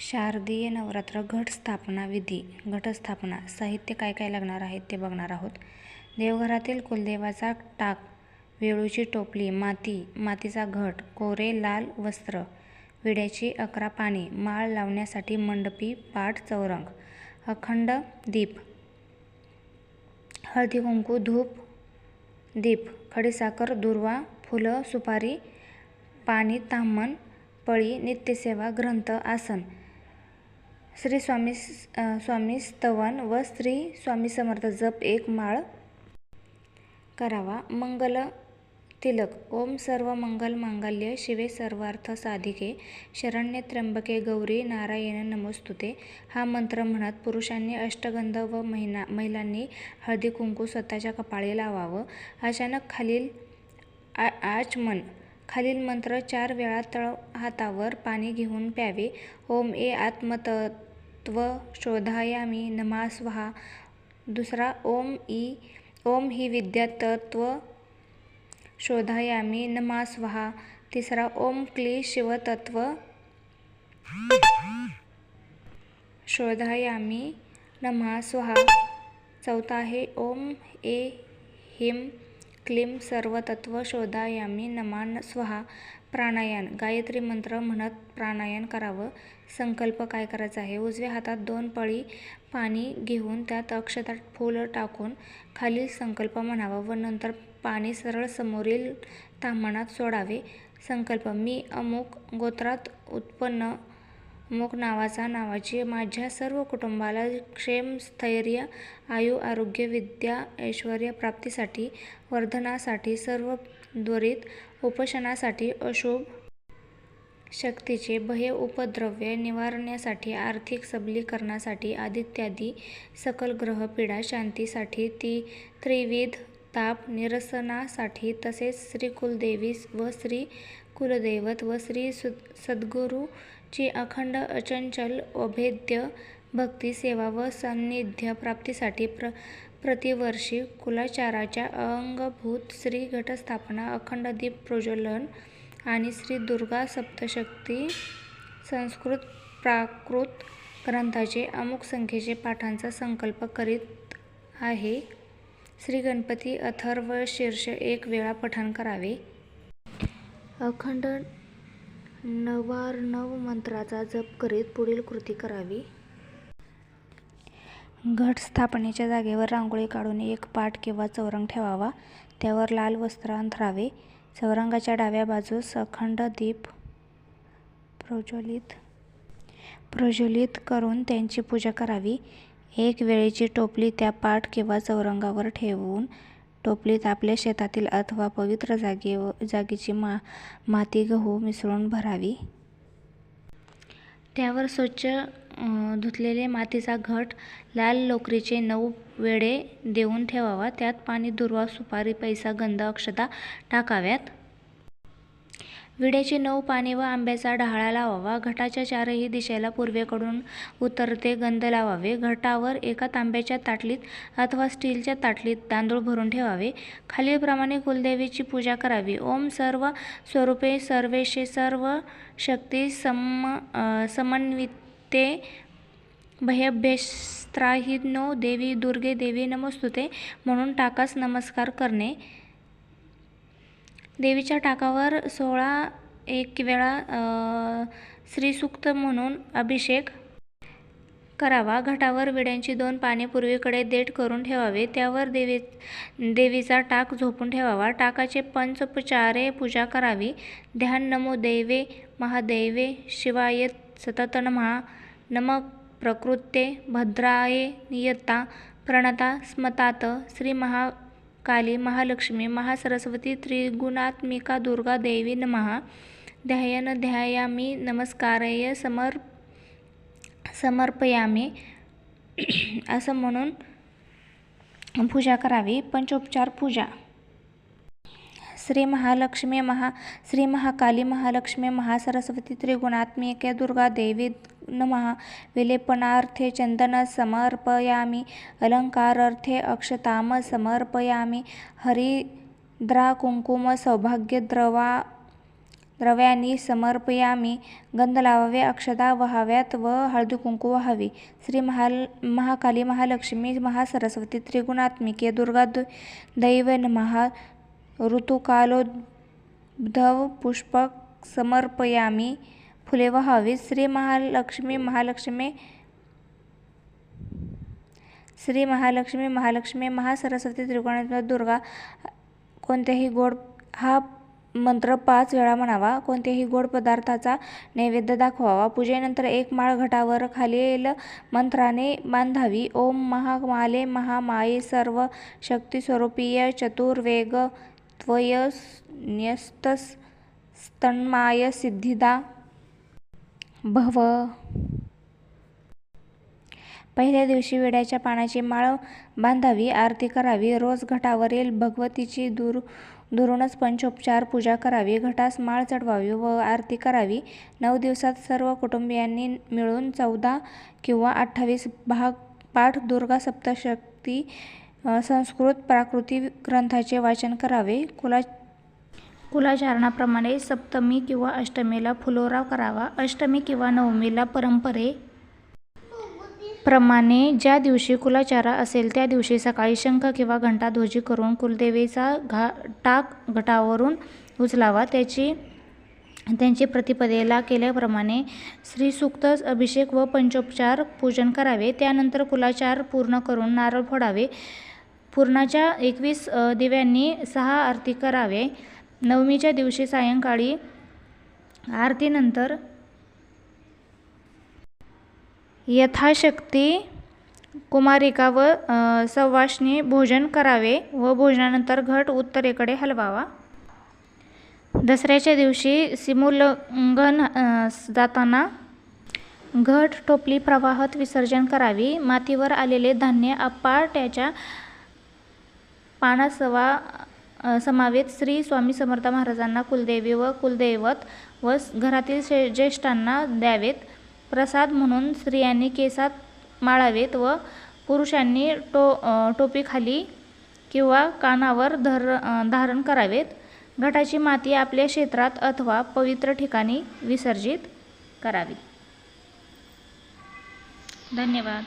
शारदीय नवरात्र घट स्थापना विधी घटस्थापना साहित्य काय काय लागणार आहे ते बघणार आहोत. देवघरातील कुलदेवाचा टाक वेळूची टोपली माती मातीचा घट कोरे लाल वस्त्र विड्याची अकरा पाने माळ लावण्यासाठी मंडपी पाठ चौरंग अखंड दीप हळदी कुंकू धूप दीप खडीसाखर दुर्वा फुलं सुपारी पाणी ताम्हण पळी नित्यसेवा ग्रंथ आसन श्री स्वामी स्वामी स्तवन व श्री स्वामी समर्थ जप एक माळ करावा. मंगल तिलक. ओम सर्व मंगल मांगल्य शिवे सर्वार्थ साधिके. शरण्य त्र्यंबके गौरी नारायण नमोस्तुते. हा मंत्र म्हणत पुरुषांनी अष्टगंध व महिना महिलांनी हळदी कुंकू स्वतःच्या कपाळी लावावं. अचानक खालील आ आचमन खालील मंत्र चार वेळा तळ हातावर पाणी घेऊन प्यावे. ओम ए आत्मतत्व शोधायामी नमा स्वाहा दुसरा ओम ई ओम ही विद्या तत्व शोधायामी नमा स्वाहा तिसरा ओम क्ली शिवतत्व शोधायामी नमा स्वाहा चौथा आहे ओम ए हिम क्लीम सर्वतत्व शोधायामी नमा स्वाहा प्राणायाम गायत्री मंत्र म्हणत प्राणायाम करावं. संकल्प काय करायचा आहे? उजव्या हातात दोन पळी पाणी घेऊन त्यात अक्षतात फुलं टाकून खालील संकल्प म्हणावा व नंतर पाणी सरळ समोरील ताम्हणात सोडावे. संकल्प मी अमुक गोत्रात उत्पन्न अमुक नावाचा नावाची माझ्या सर्व कुटुंबाला क्षेम स्थैर्य आयु आरोग्य विद्या ऐश्वर्य प्राप्तीसाठी वर्धनासाठी सर्व त्वरित उपोषणासाठी अशुभ शक्तीचे भय उपद्रव्य निवारण्यासाठी आर्थिक सबलीकरणासाठी आदित्यादी सकल ग्रह पीडा शांतीसाठी ती त्रिविध ताप निरसनासाठी तसेच श्री कुलदेवी व श्री कुलदैवत व श्री सद्गुरू ची अखंड अचंचल अभेद्य भक्ती सेवा व सान्निध्य प्राप्तीसाठी प्र प्रतिवर्षी कुलाचाराच्या अंगभूत श्री घटस्थापना अखंड दीप प्रज्वलन आणि श्री दुर्गा सप्तशक्ती संस्कृत प्राकृत ग्रंथाचे अमुक संख्येचे पाठांचा संकल्प करीत आहे. श्री गणपती अथर्व शीर्ष एक वेळा पठण करावे. अखंड नवार्णव मंत्राचा जप करीत पुढील कृती करावी. घट स्थापनेच्या जागेवर रांगोळी काढून एक पाट किंवा चौरंग ठेवावा. त्यावर लाल वस्त्र अंथरावे. चौरंगाच्या डाव्या बाजूस अखंड दीप प्रज्वलित प्रज्वलित करून त्यांची पूजा करावी. एक वेळेची टोपली त्या पाट किंवा चौरंगावर ठेवून टोपलीत आपल्या शेतातील अथवा पवित्र जागे जागेची मा माती गहू मिसळून भरावी. त्यावर स्वच्छ धुतलेले मातीचा घट लाल लोकरीचे नऊ वेढे देऊन ठेवावा. त्यात पाणी दुर्वा सुपारी पैसा गंध अक्षता टाकाव्यात. विड्याची नऊ पाने व आंब्याचा डहाळा लावावा. घटाच्या चारही दिशेला पूर्वेकडून उतरते गंध लावावे. घटावर एका तांब्याच्या ताटलीत अथवा स्टीलच्या ताटलीत तांदूळ भरून ठेवावे. खालीलप्रमाणे कुलदेवीची पूजा करावी. ओम सर्व स्वरूपे सर्वेशे सर्व शक्ती सम समन्विते. भयभ्यस्त्राहिनो देवी दुर्गे देवी नमस्तुते. म्हणून टाकास नमस्कार करणे. देवीच्या टाकावर सोळा एक वेळा श्रीसूक्त म्हणून अभिषेक करावा. घटावर विड्यांची दोन पाने पूर्वीकडे देठ करून ठेवावे. त्यावर देवी देवीचा टाक झोपून ठेवावा. टाकाचे पंचोपचारे पूजा करावी. ध्यान नमो दैवे महादैवे शिवाय सतत महा नम प्रकृते भद्राये नियता प्रणता स्मतात. श्री महा काली महालक्ष्मी महासरस्वती त्रिगुणात्मिका दुर्गा देवी नमः। ध्यायन ध्यायामी नमस्कारय समर समर्पयामी। असं म्हणून पूजा करावी पंचोपचार पूजा। श्री महालक्ष्मी महा श्री महाकाली महालक्ष्मी महासरस्वती त्रिगुणात्मिके दुर्गा देवी नमः. विलेपनार्थे चंदन समर्पयामी अलंकारार्थे अक्षताम समर्पयामी हरिद्रा कुंकुम सौभाग्यद्रवा द्रव्यानी समर्पयामी गंध लावावे अक्षता वहाव्यात व हळदी कुंकू व्हावी श्री महाल महाकाली महालक्ष्मी महासरस्वती त्रिगुणात्मिके दुर्गा दैव नमः. ऋतुकालोद्धव पुष्पक समर्पयामी फुले व्हावी श्री महालक्ष्मी महालक्ष्मी श्री महालक्ष्मी महालक्ष्मी महासरस्वती त्रिकोणात्मक दुर्गा कोणत्याही गोड हा मंत्र पाच वेळा म्हणावा. कोणत्याही गोड पदार्थाचा नैवेद्य दाखवावा. पूजेनंतर एक माळ घटावर खालील मंत्राने बांधावी. ओम महामाले महामाये सर्व शक्तिस्वरूपीय चतुर्वेग त्वय न्यस्तस्तन्माय सिद्धिदा. भव. पहिल्या दिवशी विड्याच्या पानाची माळ बांधावी आरती करावी रोज घटावरील भगवतीची दूर दुरूनच पंचोपचार पूजा करावी घटास माळ चढवावी व आरती करावी. नऊ दिवसात सर्व कुटुंबियांनी मिळून चौदा किंवा अठ्ठावीस भाग पाठ दुर्गा सप्तशक्ती संस्कृत प्राकृती ग्रंथाचे वाचन करावे. कुला कुलाचारणाप्रमाणे सप्तमी किंवा अष्टमीला फुलोरा करावा. अष्टमी किंवा नवमीला परंपरे प्रमाणे ज्या दिवशी कुलाचारा असेल त्या दिवशी सकाळी शंख किंवा घंटाध्वजी करून कुलदेवीचा घा टाक घटावरून उचलावा. त्याची त्यांची प्रतिपदेला केल्याप्रमाणे श्रीसूक्त अभिषेक व पंचोपचार पूजन करावे. त्यानंतर कुलाचार पूर्ण करून नारळ फोडावे. पूर्णाच्या एकवीस दिव्यांनी सहा आरती करावे. नवमीच्या दिवशी सायंकाळी आरतीनंतर यथाशक्ती कुमारिका व सवाष्णी भोजन करावे व भोजनानंतर घट उत्तरेकडे हलवावा. दसऱ्याच्या दिवशी सिमोल्लंघन जाताना घट टोपली प्रवाहात विसर्जन करावी. मातीवर आलेले धान्य अपाट्याच्या पानासवा समावेत श्री स्वामी समर्थ महाराजांना कुलदेवी व कुलदैवत व घरातील शे ज्येष्ठांना द्यावेत. प्रसाद म्हणून स्त्रियांनी केसात माळावेत व पुरुषांनी टो टोपीखाली किंवा कानावर धर धारण करावेत. घटाची माती आपल्या क्षेत्रात अथवा पवित्र ठिकाणी विसर्जित करावी. धन्यवाद.